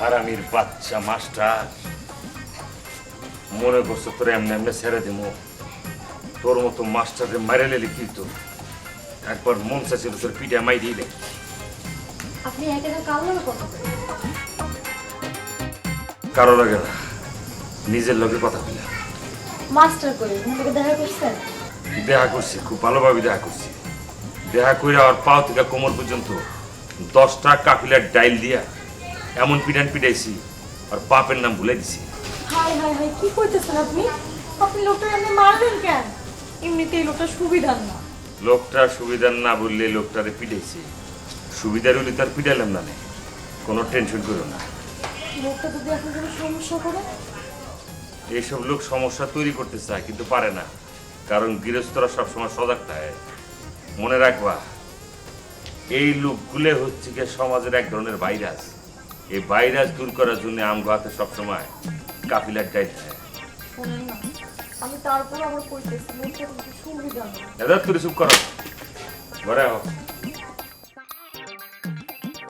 হারামির বাচ্চা মাস্টার। মনে করছ তোর এমনি এমনি ছেড়ে দিব তোর মতো মাস্টারে মারে লেলে কি তো একবার মন চাইছিল তোর পিঠে মাই দিলে আপনি কথা কারও? লাগে না নিজের লোকের কথা বললাম মাস্টার করে দেখা করছেন দেখা করছি খুব ভালোভাবে দেখা করছি। দেখা করে আর পাও থেকে কোমর পর্যন্ত দশটা কাপিলার ডাইল দিয়া এমন পিটান পিটাইছি আর বাপের নাম ভুলে দিছি। হাই হাই হাই কি কইতেছেন আপনি? আপনি লোকটা এমনি মারলেন কেন? এমনিতেই লোকটা সুবিধার না। লোকটা সুবিধার না বললে লোকটারে পিটাইছি সুবিধার হলে তার পিটাইলাম না নে। কোনো টেনশন করো না। লোকটা যদি এখন কোনো সমস্যা করে? এইসব লোক সমস্যা তৈরি করতে চায় কিন্তু পারে না। কারণ গৃহস্থরা সবসময় সজাগ থাকে। মনে রাখবা এই লোকগুলো হচ্ছে গিয়ে সমাজের এক ধরনের ভাইরাস। এই ভাইরাস দূর করার জন্য আমগো হাতে সবসময় কাপিলার ডাইল শুনেন না আমি তারপর আবার কইতেছি লোকটা কিন্তু শুনবি না এদের তুই চুপ করো। ঘরে হোক